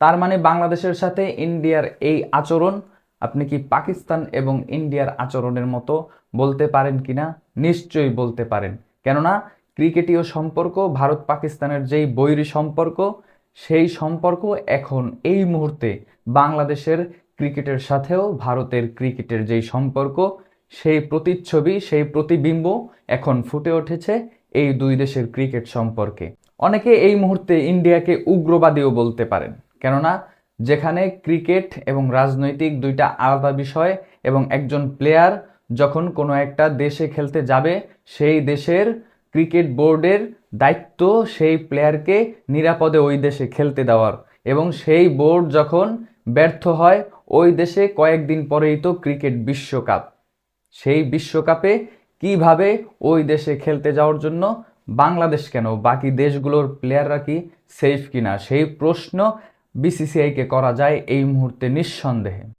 তার মানে বাংলাদেশের সাথে ইন্ডিয়ার এই আচরণ, আপনি কি পাকিস্তান এবং ইন্ডিয়ার আচরণের মতো বলতে পারেন কিনা? নিশ্চয়ই বলতে পারেন। কেননা, ক্রিকেটীয় সম্পর্ক ভারত পাকিস্তানের যেই বৈরী সম্পর্ক, সেই সম্পর্ক এখন এই মুহূর্তে বাংলাদেশের ক্রিকেটের সাথেও ভারতের ক্রিকেটের যেই সম্পর্ক, সেই প্রতিচ্ছবি, সেই প্রতিবিম্ব এখন ফুটে উঠেছে এই দুই দেশের ক্রিকেট সম্পর্কে। অনেকে এই মুহূর্তে ইন্ডিয়াকে উগ্রবাদীও বলতে পারেন। কেননা যেখানে ক্রিকেট এবং রাজনৈতিক দুইটা আলাদা বিষয় এবং একজন প্লেয়ার যখন কোনো একটা দেশে খেলতে যাবে, সেই দেশের ক্রিকেট বোর্ডের দায়িত্ব সেই প্লেয়ারকে নিরাপদে ওই দেশে খেলতে দেওয়ার এবং সেই বোর্ড যখন ব্যর্থ হয়, ওই দেশে কয়েকদিন পরেই তো ক্রিকেট বিশ্বকাপ। সেই বিশ্বকাপে কীভাবে ওই দেশে খেলতে যাওয়ার জন্য, বাংলাদেশ কেন, বাকি দেশগুলোর প্লেয়াররা কি সেফ কিনা, সেই প্রশ্ন বিসিসিআইকে করা যায় এই মুহূর্তে নিঃসন্দেহে।